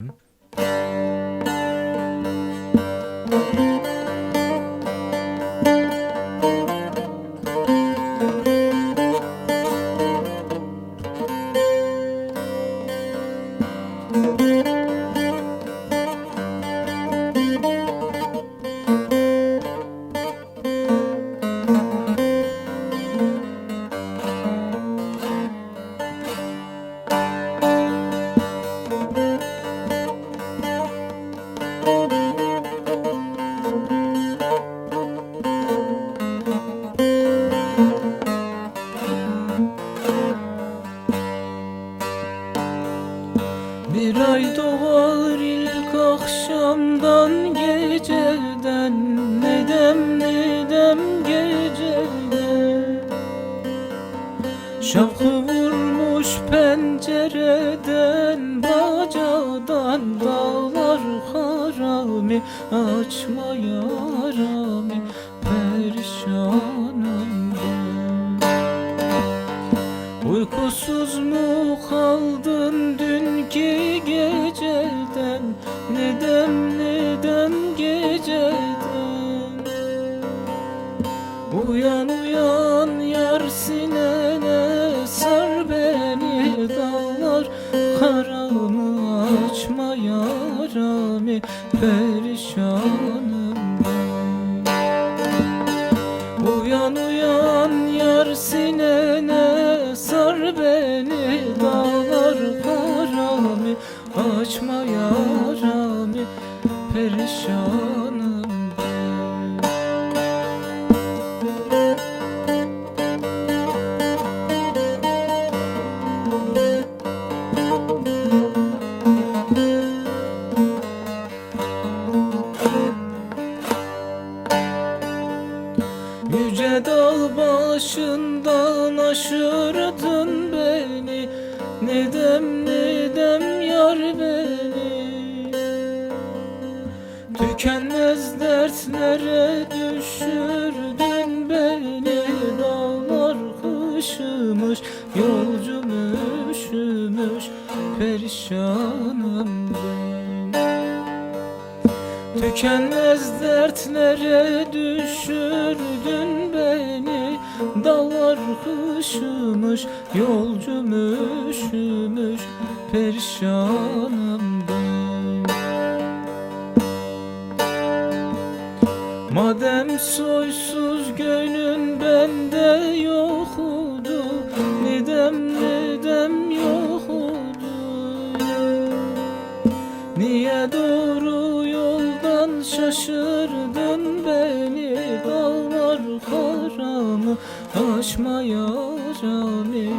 Bir akşamdan geceden Nedem nedem geceden. Şapkı vurmuş pencereden Bacadan dağlar harami Açma yarami perişanım. Ben Uyan uyan yar sinene Sar beni dağlar karami Açma yarami perişanım başından aşırdın beni. Nedem nedem yar beni? Tükenmez dertlere düşürdün beni. Dağlar kışımış yolcum üşümüş Perişanım ben. Tükenmez dertlere düşürdün beni Dağlar kışımış, yolcum üşümüş Perişanım ben Madem soysuz gönlün bende yoktu Neden neden yoktu Niye doğru yoldan şaşırdın aşma yarami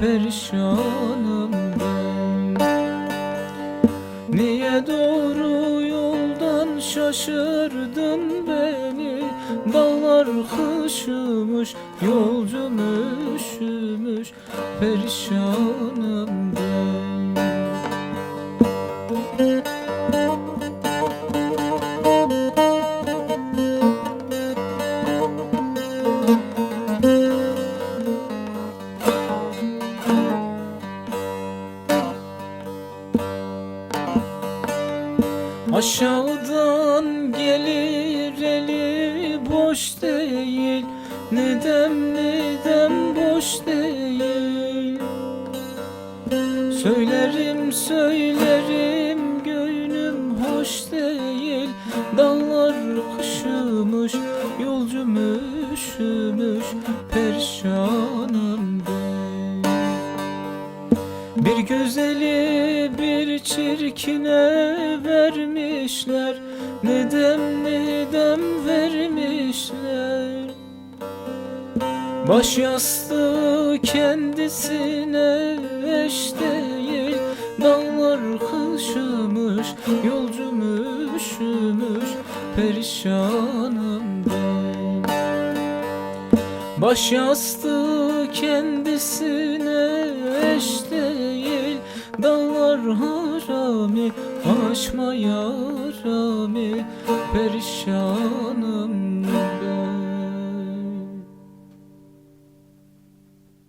Perişanım ben. Niye doğru yoldan şaşırdın beni? Dağlar kışımış yolcum üşümüş Perişanım ben Aşağıdan gelir eli boş değil. Nedem nedem boş değil? Söylerim söylerim gönlüm hoş değil. Dallar kışımış yolcum üşümüş Perişanım bir güzeli bir çirkine vermişler. Nedem nedem vermişler? Baş yastığı kendisine eş değil. Dağlar kışımış, yolcum üşümüş Perişanım ben. Baş yastığı kendisine eş değil Dağlar harami Aşma yarami Perişanım